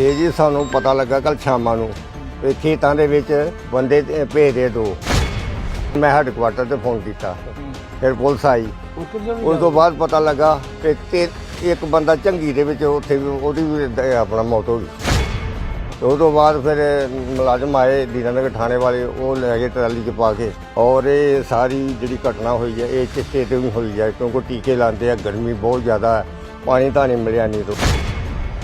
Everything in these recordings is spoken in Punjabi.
ਇਹ ਜੀ ਸਾਨੂੰ ਪਤਾ ਲੱਗਾ ਕੱਲ ਸ਼ਾਮਾਂ ਨੂੰ ਵੀ ਖੇਤਾਂ ਦੇ ਵਿੱਚ ਬੰਦੇ ਤੇ ਭੇਜਦੇ ਦੋ। ਮੈਂ ਹੈਡਕੁਆਟਰ ਤੇ ਫੋਨ ਕੀਤਾ। ਫਿਰ ਪੁਲਿਸ ਆਈ। ਉਸ ਤੋਂ ਬਾਅਦ ਪਤਾ ਲੱਗਾ ਕਿ ਤੇ ਇੱਕ ਬੰਦਾ ਝੰਗੀ ਦੇ ਵਿੱਚ ਉੱਥੇ ਵੀ ਉਹਦੀ ਵੀ ਦ- ਆਪਣਾ ਮੌਤ ਹੋ ਗਈ। ਤੇ ਉਹ ਤੋਂ ਬਾਅਦ ਫਿਰ ਮੁਲਾਜ਼ਮ ਆਏ ਦੀਨਾਨਗਰ ਥਾਣੇ ਵਾਲੇ ਉਹ ਲੈ ਗਏ ਟਰਾਲੀ 'ਚ ਪਾ ਕੇ। ਔਰ ਇਹ ਸਾਰੀ ਜਿਹੜੀ ਘਟਨਾ ਹੋਈ ਹੈ ਇਹ ਚਿੱਟੇ ਤੇ ਵੀ ਹੋਈ ਹੈ ਕਿਉਂਕਿ ਟੀਕੇ ਲਾਉਂਦੇ ਆ ਗਰਮੀ ਬਹੁਤ ਜ਼ਿਆਦਾ ਹੈ ਪਾਣੀ ਤਾਂ ਨਹੀਂ ਮਿਲਿਆ ਨਹੀਂ ਤੋਂ।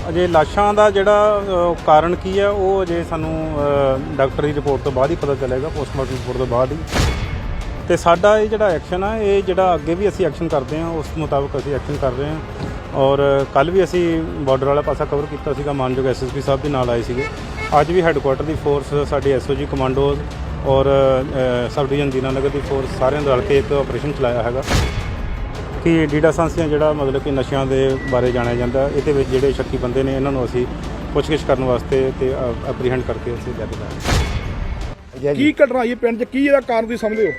ਅਜੇ ਲਾਸ਼ਾਂ ਦਾ ਜਿਹੜਾ ਅ, ਕਾਰਨ ਕੀ ਹੈ ਉਹ ਅਜੇ ਸਾਨੂੰ ਅ, ਡਾਕਟਰੀ ਰਿਪੋਰਟ ਤੋਂ ਬਾਅਦ ਹੀ ਪਤਾ ਚੱਲੇਗਾ ਪੋਸਟਮਾਰਟਮ ਰਿਪੋਰਟ ਤੋਂ ਬਾਅਦ ਹੀ। ਤੇ ਸਾਡਾ ਇਹ ਜਿਹੜਾ ਐਕਸ਼ਨ ਆ ਇਹ ਜਿਹੜਾ ਅੱਗੇ ਵੀ ਅਸੀਂ ਐਕਸ਼ਨ ਕਰਦੇ ਹਾਂ ਉਸ ਮੁਤਾਬਕ ਅਸੀਂ ਐਕਸ਼ਨ ਕਰ ਰਹੇ ਹਾਂ। ਔਰ ਕੱਲ ਵੀ ਅਸੀਂ ਬਾਰਡਰ ਵਾਲਾ ਪਾਸਾ ਕਵਰ ਕੀਤਾ ਸੀਗਾ ਮਾਨਯੋਗ ਐਸਐਸਪੀ ਸਾਹਿਬ ਦੇ ਨਾਲ ਆਏ ਸੀਗੇ। ਅੱਜ ਵੀ ਹੈੱਡਕੁਆਟਰ ਦੀ ਫੋਰਸ ਸਾਡੀ ਐਸਓਜੀ ਕਮਾਂਡੋਜ਼ ਔਰ ਅ, ਸਬ ਡਿਵੀਜ਼ਨ ਦੀਨਾਨਗਰ ਦੀ ਫੋਰਸ ਸਾਰਿਆਂ ਨੇ ਰਲ ਕੇ ਇੱਕ ਆਪਰੇਸ਼ਨ ਚਲਾਇਆ ਹੈਗਾ। ਕਿ ਡੀਡਾ ਸਾਂਸੀਆਂ ਜਿਹੜਾ ਮਤਲਬ ਕਿ ਨਸ਼ਿਆਂ ਦੇ ਬਾਰੇ ਜਾਣਿਆ ਜਾਂਦਾ ਇਹਦੇ ਵਿੱਚ ਜਿਹੜੇ ਸ਼ੱਕੀ ਬੰਦੇ ਨੇ ਇਹਨਾਂ ਨੂੰ ਅਸੀਂ ਪੁੱਛਗਿੱਛ ਕਰਨ ਵਾਸਤੇ ਤੇ ਐਪਰੀਹੈਂਡ ਕਰਕੇ ਅਸੀਂ ਲੈ ਕੇ ਜਾਵਾਂਗੇ ਕੀ ਘਟਨਾ ਹੋਈ ਹੈ ਪਿੰਡ 'ਚ? ਕੀ ਇਹਦਾ ਕਾਰਨ ਤੁਸੀਂ ਸਮਝਦੇ ਹੋ?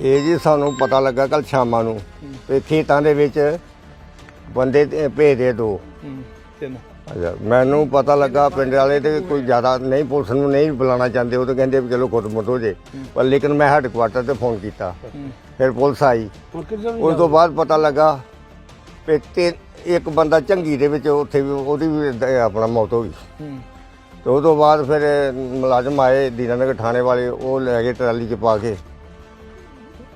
ਇਹ ਜੀ ਸਾਨੂੰ ਪਤਾ ਲੱਗਾ ਕੱਲ ਸ਼ਾਮਾਂ ਨੂੰ। ਵੀ ਖੇਤਾਂ ਦੇ ਵਿੱਚ ਬੰਦੇ ਤੇ ਭੇਜਦੇ ਦੋ। ਤਿੰਨ। ਅੱਛਾ ਮੈਨੂੰ ਪਤਾ ਲੱਗਾ ਪਿੰਡ ਵਾਲੇ ਤੇ ਕੋਈ ਜ਼ਿਆਦਾ ਨਹੀਂ ਪੁਲਿਸ ਨੂੰ ਨਹੀਂ ਬੁਲਾਉਣਾ ਚਾਹੁੰਦੇ ਉਹ ਤਾਂ ਕਹਿੰਦੇ ਵੀ ਚਲੋ ਖੁਦ ਹੋ ਜੇ। ਪਰ ਲੇਕਿਨ ਮੈਂ ਹੈਡਕੁਆਟਰ ਤੇ ਫੋਨ ਕੀਤਾ। ਫਿਰ ਪੁਲਿਸ ਆਈ। ਉਸ ਤੋਂ ਬਾਅਦ ਪਤਾ ਲੱਗਾ ਵੀ ਤੇ ਇੱਕ ਬੰਦਾ ਝੰਗੀ ਦੇ ਵਿੱਚ ਉੱਥੇ ਵੀ ਉਹਦੀ ਵੀ ਦ- ਆਪਣਾ ਮੌਤ ਹੋ ਗਈ। ਤੇ ਉਹ ਤੋਂ ਬਾਅਦ ਫਿਰ ਮੁਲਾਜ਼ਮ ਆਏ ਦੀਨਾਨਗਰ ਥਾਣੇ ਵਾਲੇ ਉਹ ਲੈ ਗਏ ਟਰਾਲੀ 'ਚ ਪਾ ਕੇ।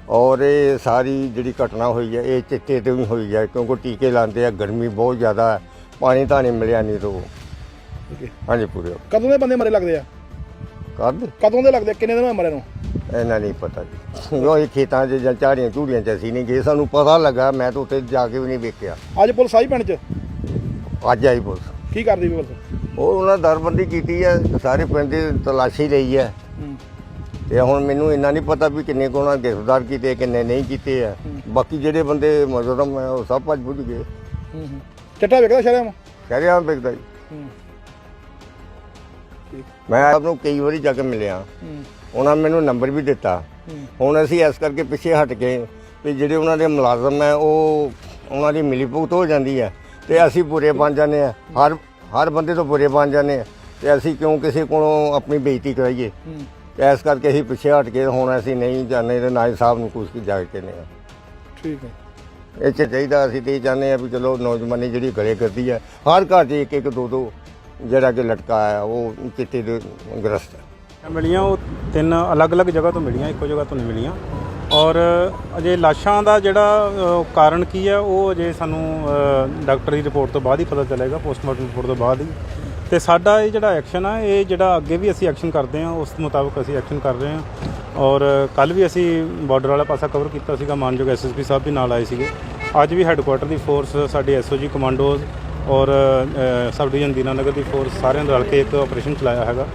ਔਰ ਇਹ ਸਾਰੀ ਜਿਹੜੀ ਘਟਨਾ ਹੋਈ ਹੈ ਇਹ ਚਿੱਟੇ ਤੇ ਵੀ ਹੋਈ ਹੈ ਕਿਉਂਕਿ ਟੀਕੇ ਲਾਉਂਦੇ ਆ ਗਰਮੀ ਬਹੁਤ ਜ਼ਿਆਦਾ ਹੈ। ਪਾਣੀ ਤਾਂ ਨਹੀਂ ਮਿਲਿਆ ਨਹੀਂ ਤੋਂ ਠੀਕ ਹੈ। ਹਾਂਜੀ ਪੂਰੇ ਕਦੋਂ ਦੇ ਬੰਦੇ ਮਰੇ ਲੱਗਦੇ ਆ? ਕਰ ਦੇ ਕਦੋਂ ਦੇ ਲੱਗਦੇ? ਕਿੰਨੇ ਦਿਨ ਹੋਏ ਮਰੇ ਨੂੰ? ਇਹਨਾਂ ਨਹੀਂ ਪਤਾ ਜੀ। ਉਹ ਇਹ ਖੇਤਾਂ 'ਚ ਜਾਂ ਝਾੜੀਆਂ ਝੂੜੀਆਂ 'ਚ ਅਸੀਂ ਨਹੀਂ ਗਏ ਸਾਨੂੰ ਪਤਾ ਲੱਗਾ ਮੈਂ ਤਾਂ ਉੱਥੇ ਜਾ ਕੇ ਵੀ ਨਹੀਂ ਵੇਖਿਆ। ਅੱਜ ਪੁਲਿਸ ਆਈ ਪਿੰਡ 'ਚ? ਅੱਜ ਆਈ ਪੁਲਿਸ। ਕੀ ਕਰਦੀ ਵੀ ਪੁਲਿਸ? ਉਹ ਉਹਨਾਂ ਦਰਬੰਦੀ ਕੀਤੀ ਹੈ ਸਾਰੇ ਪਿੰਡ ਦੀ ਤਲਾਸ਼ੀ ਲਈ ਹੈ। ਤੇ ਹੁਣ ਮੈਨੂੰ ਇੰਨਾ ਨਹੀਂ ਪਤਾ ਵੀ ਕਿੰਨੇ ਕੋਲ ਉਹਨਾਂ ਗ੍ਰਿਫਤਾਰ ਕੀਤੇ ਕਿੰਨੇ ਨਹੀਂ ਕੀਤੇ ਆ। ਬਾਕੀ ਜਿਹੜੇ ਬੰਦੇ ਮੁਜਰਮ ਹੈ ਉਹ ਸਭ ਭੱਜ ਭੁੱਜ ਗਏ ਚਿੱਟਾ ਵੇਖਦਾ ਸ਼ਰਿਆਮ? ਕਹਿ ਰਿਹਾ ਬਿਕਦਾ ਜੀ ਮੈਂ ਆਪ ਨੂੰ ਕਈ ਵਾਰੀ ਜਾ ਕੇ ਮਿਲਿਆ। ਉਹਨਾਂ ਨੇ ਮੈਨੂੰ ਨੰਬਰ ਵੀ ਦਿੱਤਾ। ਹੁਣ ਅਸੀਂ ਇਸ ਕਰਕੇ ਪਿੱਛੇ ਹਟ ਕੇ ਵੀ ਜਿਹੜੇ ਉਹਨਾਂ ਦੇ ਮੁਲਾਜ਼ਮ ਹੈ ਉਹ ਉਹਨਾਂ ਦੀ ਮਿਲੀ ਭੁਗਤ ਹੋ ਜਾਂਦੀ ਹੈ ਤੇ ਅਸੀਂ ਬੁਰੇ ਬਣ ਜਾਂਦੇ ਆ ਹਰ ਹਰ ਬੰਦੇ ਤੋਂ ਬੁਰੇ ਬਣ ਜਾਂਦੇ ਆ ਤੇ ਅਸੀਂ ਕਿਉਂ ਕਿਸੇ ਕੋਲੋਂ ਆਪਣੀ ਬੇਇੱਜ਼ਤੀ ਕਰਾਈਏ? ਤੇ ਇਸ ਕਰਕੇ ਅਸੀਂ ਪਿੱਛੇ ਹਟ ਕੇ ਹੁਣ ਅਸੀਂ ਨਹੀਂ ਜਾਂਦੇ ਤੇ ਨਾਇਬ ਸਾਹਿਬ ਨੂੰ ਕੁਝ ਜਾ ਕੇ ਕਹਿੰਦੇ ਆ ਠੀਕ ਹੈ। ਇਹ 'ਚ ਚਾਹੀਦਾ ਅਸੀਂ ਤੇ ਇਹ ਚਾਹੁੰਦੇ ਆ ਵੀ ਚਲੋ ਨੌਜਵਾਨੀ ਜਿਹੜੀ ਗਲੇ ਕਰਦੀ ਹੈ ਹਰ ਘਰ 'ਚ ਇੱਕ ਇੱਕ ਦੋ ਦੋ ਜਿਹੜਾ ਕਿ ਲਟਕਾ ਹੈ ਉਹ ਚਿੱਟੇ ਦੇ ਗ੍ਰਸਤ ਹੈ। ਮਿਲੀਆਂ ਉਹ ਤਿੰਨ ਅਲੱਗ-ਅਲੱਗ ਜਗ੍ਹਾ ਤੋਂ ਮਿਲੀਆਂ ਇੱਕੋ ਜਗ੍ਹਾ ਤੋਂ ਨਹੀਂ ਮਿਲੀਆਂ। ਔਰ ਅਜੇ ਲਾਸ਼ਾਂ ਦਾ ਜਿਹੜਾ ਅ, ਕਾਰਨ ਕੀ ਹੈ ਉਹ ਅਜੇ ਸਾਨੂੰ ਅ, ਦੀ ਰਿਪੋਰਟ ਤੋਂ ਬਾਅਦ ਹੀ ਪਤਾ ਚੱਲੇਗਾ ਪੋਸਟਮਾਰਟਮ ਰਿਪੋਰਟ ਤੋਂ ਬਾਅਦ ਹੀ। ਤੇ ਸਾਡਾ ਇਹ ਜਿਹੜਾ ਐਕਸ਼ਨ ਆ, ਇਹ ਜਿਹੜਾ ਅੱਗੇ ਵੀ ਅਸੀਂ ਐਕਸ਼ਨ ਕਰਦੇ ਹਾਂ, ਉਸ ਮੁਤਾਬਕ ਅਸੀਂ ਐਕਸ਼ਨ ਕਰ ਰਹੇ ਹਾਂ। ਔਰ ਕੱਲ ਵੀ ਅਸੀਂ ਬਾਰਡਰ ਵਾਲਾ ਪਾਸਾ ਕਵਰ ਕੀਤਾ ਸੀਗਾ, ਮਾਨਯੋਗ ਐਸਐਸਪੀ ਸਾਹਿਬ ਵੀ ਨਾਲ ਆਏ ਸੀਗੇ। ਅੱਜ ਵੀ ਹੈੱਡਕੁਆਟਰ ਦੀ ਫੋਰਸ ਸਾਡੀ ਐਸਓਜੀ ਕਮਾਂਡੋਜ਼ ਔਰ ਸਬ ਡਿਵੀਜ਼ਨ ਦੀਨਾਨਗਰ ਦੀ ਫੋਰਸ ਸਾਰਿਆਂ ਨੇ ਰਲ ਕੇ ਇੱਕ ਆਪਰੇਸ਼ਨ ਚਲਾਇਆ ਹੈਗਾ।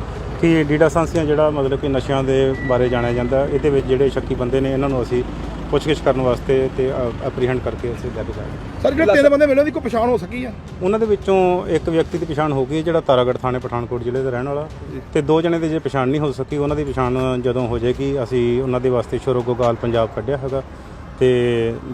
ਕਿ ਡੀਡਾ ਸਾਂਸੀਆਂ ਜਿਹੜਾ ਮਤਲਬ ਕਿ ਨਸ਼ਿਆਂ ਦੇ ਬਾਰੇ ਜਾਣਿਆ ਜਾਂਦਾ, ਇਹਦੇ ਵਿੱਚ ਜਿਹੜੇ ਸ਼ੱਕੀ ਬੰਦੇ ਨੇ, ਇਹਨਾਂ ਨੂੰ ਅਸੀਂ ਪੁੱਛਗਿੱਛ ਕਰਨ ਵਾਸਤੇ ਤੇ ਐਪਰੀਹੈਂਡ ਕਰਕੇ ਅਸੀਂ ਲੈ ਕੇ ਜਾਵਾਂਗੇ ਸਰ ਜਿਹੜੇ ਤਿੰਨ ਬੰਦੇ ਮਿਲੇ ਦੀ ਕੋਈ ਪਛਾਣ ਹੋ ਸਕੀ ਆ? ਉਹਨਾਂ ਦੇ ਵਿੱਚੋਂ ਇੱਕ ਵਿਅਕਤੀ ਦੀ ਪਛਾਣ ਹੋ ਗਈ ਹੈ ਜਿਹੜਾ ਤਾਰਾਗੜ੍ਹ ਥਾਣੇ ਪਠਾਨਕੋਟ ਜ਼ਿਲ੍ਹੇ ਦਾ ਰਹਿਣ ਵਾਲਾ। ਤੇ ਦੋ ਜਣੇ ਦੀ ਜੇ ਪਛਾਣ ਨਹੀਂ ਹੋ ਸਕੀ ਉਹਨਾਂ ਦੀ ਪਛਾਣ ਜਦੋਂ ਹੋ ਜਾਏਗੀ ਅਸੀਂ ਉਹਨਾਂ ਦੇ ਵਾਸਤੇ ਸ਼ੁਰਗੋਗਾਲ ਪੰਜਾਬ ਕੱਢਿਆ ਹੈਗਾ। ਤੇ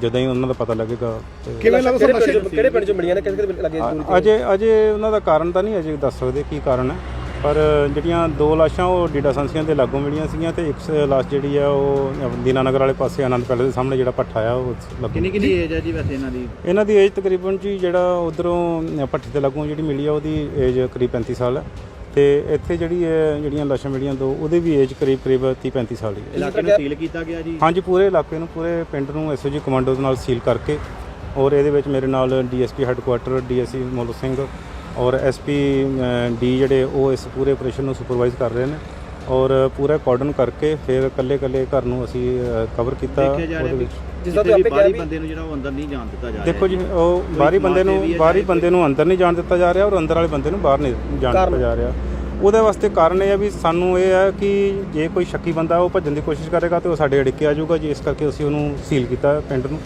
ਜਦੋਂ ਹੀ ਉਹਨਾਂ ਦਾ ਪਤਾ ਲੱਗੇਗਾ ਤੇ ਕਿਵੇਂ ਲੱਗਦਾ ਸਰ ਨਸ਼ੇ ਕਿਹੜੇ ਪਿੰਡ ਚੋਂ ਮਿਲੀਆਂ ਨੇ? ਕਿਹਦੇ ਕਿਹਦੇ ਲੱਗੇ ਅਜੇ ਅਜੇ ਉਹਨਾਂ ਦਾ ਕਾਰਨ ਤਾਂ ਨਹੀਂ ਅਜੇ ਦੱਸ ਸਕਦੇ ਕੀ ਕਾਰਨ ਹੈ। ਪਰ ਜਿਹੜੀਆਂ ਦੋ ਲਾਸ਼ਾਂ ਉਹ ਡੀਡਾ ਸੰਸੀਆਂ ਦੇ ਲਾਗੋਂ ਮਿਲੀਆਂ ਸੀਗੀਆਂ ਤੇ ਇੱਕ ਲਾਸ਼ ਜਿਹੜੀ ਆ ਉਹ ਦੀਨਾਨਗਰ ਵਾਲੇ ਪਾਸੇ ਆਨੰਦ ਪੈਲੇਸ ਦੇ ਸਾਹਮਣੇ ਜਿਹੜਾ ਭੱਠਾ ਆ ਉਹ ਲੱਗੋ ਕਿੰਨੀ ਕਿੰਨੀ ਏਜ ਹੈ ਜੀ ਵੈਸੇ ਇਹਨਾਂ ਦੀ? ਇਹਨਾਂ ਦੀ ਏਜ ਤਕਰੀਬਨ ਜੀ ਜਿਹੜਾ ਉਧਰੋਂ ਭੱਠੇ ਦੇ ਲਾਗੋਂ ਜਿਹੜੀ ਮਿਲੀ ਆ ਉਹਦੀ ਏਜ ਕਰੀਬ 35 ਸਾਲ ਹੈ ਤੇ ਇੱਥੇ ਜਿਹੜੀ ਹੈ ਜਿਹੜੀਆਂ ਲਾਸ਼ਾਂ ਮਿਲੀਆਂ ਦੋ ਉਹਦੀ ਵੀ ਏਜ ਕਰੀਬ ਕਰੀਬ 30 35 ਸਾਲ ਹੀ ਹੈ ਇਲਾਕੇ ਨੂੰ ਸੀਲ ਕੀਤਾ ਗਿਆ ਜੀ? ਹਾਂਜੀ ਪੂਰੇ ਇਲਾਕੇ ਨੂੰ ਪੂਰੇ ਪਿੰਡ ਨੂੰ ਐਸਓਜੀ ਕਮਾਂਡੋ ਦੇ ਨਾਲ ਸੀਲ ਕਰਕੇ ਔਰ ਇਹਦੇ ਵਿੱਚ ਮੇਰੇ ਨਾਲ DSP headquarter DSC Mol Singh ਔਰ ਐਸਪੀ ਡੀ ਜਿਹੜੇ ਉਹ ਇਸ ਪੂਰੇ ਆਪਰੇਸ਼ਨ ਨੂੰ ਸੁਪਰਵਾਈਜ਼ ਕਰ ਰਹੇ ਨੇ ਔਰ ਪੂਰਾ ਕਾਰਡਨ ਕਰਕੇ ਫਿਰ ਕੱਲੇ ਕੱਲੇ ਘਰ ਨੂੰ ਅਸੀਂ ਕਵਰ ਕੀਤਾ ਉਹਦੇ ਵਿੱਚ। ਜਿਸ ਦਾ ਤੁਸੀਂ ਬਾਹਰੀ ਬੰਦੇ ਨੂੰ ਜਿਹੜਾ ਉਹ ਅੰਦਰ ਨਹੀਂ ਜਾਣ ਦਿੱਤਾ ਜਾ ਰਿਹਾ ਦੇਖੋ ਜੀ। ਉਹ ਬਾਹਰੀ ਬੰਦੇ ਨੂੰ ਬਾਹਰੀ ਬੰਦੇ ਨੂੰ ਅੰਦਰ ਨਹੀਂ ਜਾਣ ਦਿੱਤਾ ਜਾ ਰਿਹਾ ਔਰ ਅੰਦਰ ਵਾਲੇ ਬੰਦੇ ਨੂੰ ਬਾਹਰ ਨਹੀਂ ਜਾਣ ਦਿੱਤਾ ਜਾ ਰਿਹਾ। ਉਹਦੇ ਵਾਸਤੇ ਕਾਰਨ ਇਹ ਹੈ ਵੀ ਸਾਨੂੰ ਇਹ ਹੈ ਕਿ ਜੇ ਕੋਈ ਸ਼ੱਕੀ ਬੰਦਾ ਉਹ ਭੱਜਣ ਦੀ ਕੋਸ਼ਿਸ਼ ਕਰੇਗਾ ਤੇ ਉਹ ਸਾਡੇ ਅੜਿੱਕੇ ਆ ਜਾਊਗਾ ਜੀ ਇਸ ਕਰਕੇ ਅਸੀਂ ਉਹਨੂੰ ਸੀਲ ਕੀਤਾ ਪਿੰਡ ਨੂੰ।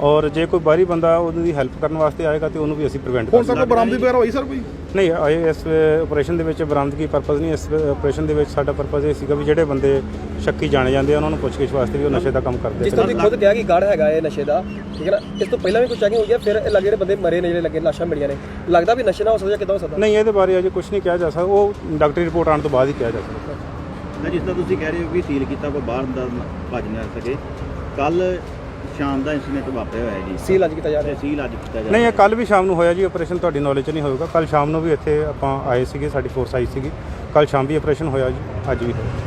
ਔਰ ਜੇ ਕੋਈ ਬਾਹਰੀ ਬੰਦਾ ਉਹਦੀ ਹੈਲਪ ਕਰਨ ਵਾਸਤੇ ਆਏਗਾ ਤੇ ਉਹਨੂੰ ਵੀ ਅਸੀਂ ਪ੍ਰੀਵੈਂਟ ਹੁਣ ਕਰ ਤੱਕ ਬਰਾਮਦੀ ਵਗੈਰਾ ਹੋਈ ਸਰ ਕੋਈ? ਨਹੀਂ ਇਹ ਇਸ ਆਪਰੇਸ਼ਨ ਦੇ ਵਿੱਚ ਬਰਾਮਦਗੀ ਪਰਪਸ ਨਹੀਂ ਇਸ ਆਪਰੇਸ਼ਨ ਦੇ ਵਿੱਚ ਸਾਡਾ ਪਰਪਸ ਇਹ ਸੀਗਾ ਵੀ ਜਿਹੜੇ ਬੰਦੇ ਸ਼ੱਕੀ ਜਾਣੇ ਜਾਂਦੇ ਆ ਉਹਨਾਂ ਨੂੰ ਪੁੱਛਗਿੱਛ ਵਾਸਤੇ ਵੀ ਉਹ ਨਸ਼ੇ ਦਾ ਕੰਮ ਕਰਦੇ ਜਿਸ ਤਰ੍ਹਾਂ ਤੁਸੀਂ ਖੁਦ ਕਿਹਾ ਕਿ ਗੜ ਹੈਗਾ ਇਹ ਨਸ਼ੇ ਦਾ ਠੀਕ ਹੈ ਨਾ? ਇਸ ਤੋਂ ਪਹਿਲਾਂ ਵੀ ਕੋਈ ਚੈਕਿੰਗ ਹੋਈ ਹੈ ਫਿਰ ਇਹ ਲੱਗੇ ਜਿਹੜੇ ਬੰਦੇ ਮਰੇ ਨੇ ਜਿਹੜੇ ਲੱਗੇ ਲਾਸ਼ਾਂ ਮਿਲੀਆਂ ਨੇ ਲੱਗਦਾ ਵੀ ਨਸ਼ੇ ਨਾ ਹੋ ਸਕਦਾ ਕਿਦਾਂ ਹੋ ਸਕਦਾ? ਨਹੀਂ ਇਹਦੇ ਬਾਰੇ ਅਜੇ ਕੁਝ ਨਹੀਂ ਕਿਹਾ ਜਾ ਸਕਦਾ ਉਹ ਡਾਕਟਰੀ ਰਿਪੋਰਟ ਆਉਣ ਤੋਂ ਬਾਅਦ ਹੀ ਕਿਹਾ ਜਾ ਸਕਦਾ। ਜਿਸ ਤਰ੍ਹਾਂ ਤੁਸੀਂ ਕਹਿ ਰਹੇ ਹੋ ਵੀ ਸੀਲ ਕੀਤਾ ਕੋਈ ਬਾਹਰ ਦਾ ਭੱਜ ਨਾ ਸਕੇ। ਕੱਲ ਸ਼ਾਮ ਦਾ ਇਨਸੀਡੈਂਟ ਵਾਪਰਿਆ ਹੋਇਆ ਜੀ। ਸੀਲ ਅੱਜ ਕੀਤਾ ਜਾ ਰਿਹਾ? ਸੀਲ ਅੱਜ ਕੀਤਾ ਜਾ ਨਹੀਂ ਇਹ ਕੱਲ ਵੀ ਸ਼ਾਮ ਨੂੰ ਹੋਇਆ ਜੀ ਆਪਰੇਸ਼ਨ ਤੁਹਾਡੀ ਨੌਲੇਜ 'ਚ ਨਹੀਂ ਹੋਊਗਾ। ਕੱਲ ਸ਼ਾਮ ਨੂੰ ਵੀ ਇੱਥੇ ਆਪਾਂ ਆਏ ਸੀਗੇ ਸਾਡੀ ਫੋਰਸ ਆਈ ਸੀਗੀ। ਕੱਲ ਸ਼ਾਮ ਵੀ ਆਪਰੇਸ਼ਨ ਹੋਇਆ ਜੀ ਅੱਜ ਵੀ ਹੋਇਆ।